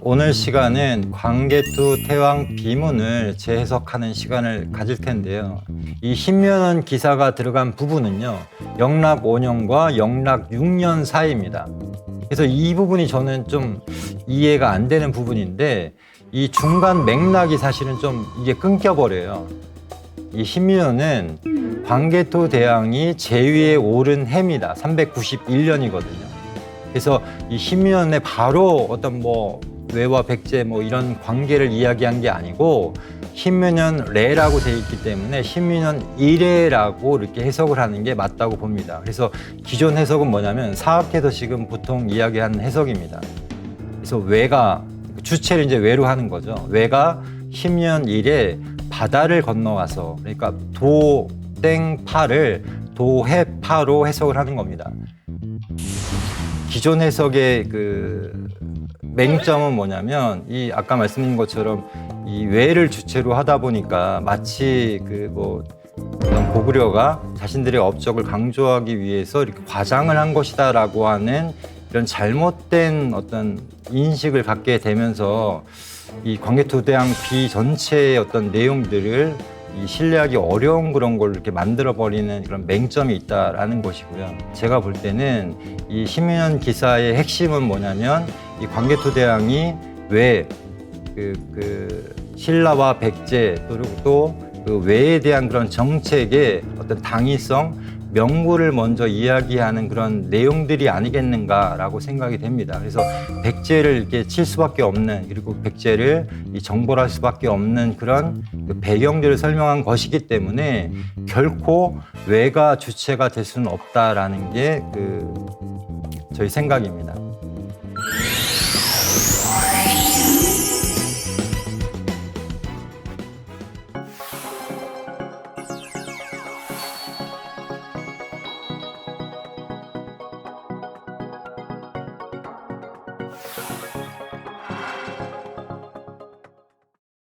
오늘 시간은 광개토 태왕 비문을 재해석하는 시간을 가질 텐데요. 이 신면원 기사가 들어간 부분은요. 영락 5년과 영락 6년 사이입니다. 그래서 이 부분이 저는 좀 이해가 안 되는 부분인데 이 중간 맥락이 사실은 좀 이게 끊겨버려요. 이 신민호는 광개토 대왕이 제위에 오른 해입니다. 391년이거든요. 그래서 이 신민원의 바로 어떤 뭐 외와 백제 뭐 이런 관계를 이야기한 게 아니고 신민원 레라고 돼 있기 때문에 신민원 일례라고 이렇게 해석을 하는 게 맞다고 봅니다. 그래서 기존 해석은 뭐냐면 사학에서 지금 보통 이야기하는 해석입니다. 그래서 외가 주체를 이제 외로 하는 거죠. 외가 신년 일에 바다를 건너와서 그러니까 도땡파를 도해파로 해석을 하는 겁니다. 기존 해석의 그 맹점은 뭐냐면 이 아까 말씀드린 것처럼 이 외를 주체로 하다 보니까 마치 그뭐 어떤 고구려가 자신들의 업적을 강조하기 위해서 이렇게 과장을 한 것이다라고 하는 이런 잘못된 어떤 인식을 갖게 되면서 이 광개토대왕 비 전체의 어떤 내용들을 이 신뢰하기 어려운 그런 걸 이렇게 만들어 버리는 그런 맹점이 있다라는 것이고요. 제가 볼 때는 이 신민원 기사의 핵심은 뭐냐면 이 광개토대왕이 왜 그, 그 신라와 백제 그리고 또 그 외에 대한 그런 정책의 어떤 당위성 명분을 먼저 이야기하는 그런 내용들이 아니겠는가라고 생각이 됩니다. 그래서 백제를 이렇게 칠 수밖에 없는 그리고 백제를 이 정벌할 수밖에 없는 그런 그 배경들을 설명한 것이기 때문에 결코 외가 주체가 될 수는 없다라는 게 그 저희 생각입니다.